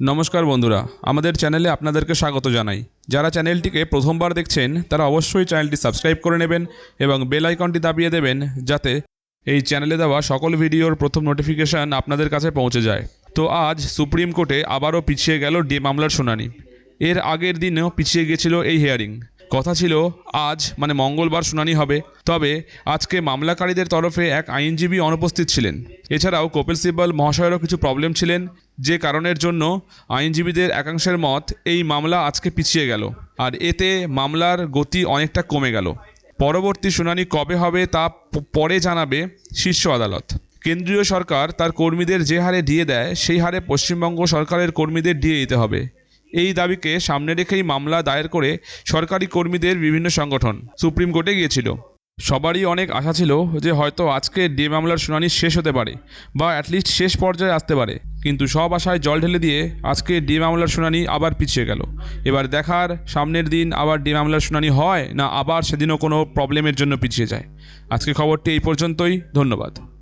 নমস্কার বন্ধুরা, আমাদের চ্যানেলে আপনাদেরকে স্বাগত জানাই। যারা চ্যানেলটিকে প্রথমবার দেখছেন, তারা অবশ্যই চ্যানেলটি সাবস্ক্রাইব করে নেবেন এবং বেল আইকনটি দাবিয়ে দেবেন যাতে এই চ্যানেলে দেওয়া সকল ভিডিওর প্রথম নোটিফিকেশান আপনাদের কাছে পৌঁছে যায়। তো আজ সুপ্রিম কোর্টে আবারও পিছিয়ে গেল ডি মামলার শুনানি। এর আগের দিনেও পিছিয়ে গিয়েছিল এই হিয়ারিং। কথা ছিল, আজ মানে মঙ্গলবার শুনানি হবে। তবে আজকে মামলাকারীদের তরফে এক আইনজীবী অনুপস্থিত ছিলেন। এছাড়াও কপিল সিব্বল মহাশয়েরও কিছু প্রবলেম ছিলেন, যে কারণের জন্য আইনজীবীদের একাংশের মত এই মামলা আজকে পিছিয়ে গেল। আর এতে মামলার গতি অনেকটা কমে গেল। পরবর্তী শুনানি কবে হবে তা পরে জানাবে শীর্ষ আদালত। কেন্দ্রীয় সরকার তার কর্মীদের যে হারে দিয়ে দেয়, সেই হারে পশ্চিমবঙ্গ সরকারের কর্মীদের দিয়ে দিতে হবে। এই দাবিকে সামনে রেখেই মামলা দায়ের করে সরকারি কর্মীদের বিভিন্ন সংগঠন, সুপ্রিম কোর্টে গিয়েছিল। সবারই অনেক আশা ছিল যে হয়তো আজকে ডে মামলার শুনানি শেষ হতে পারে বা অ্যাটলিস্ট শেষ পর্যায়ে আসতে পারে। কিন্তু সব আশায় জল ঢেলে দিয়ে আজকে ডে মামলার শুনানি আবার পিছিয়ে গেল। এবার দেখার সামনের দিন আবার ডে মামলার শুনানি হয় না আবার সেদিনও কোনো প্রবলেমের জন্য পিছিয়ে যায়। আজকে খবরটি এই পর্যন্তই। ধন্যবাদ।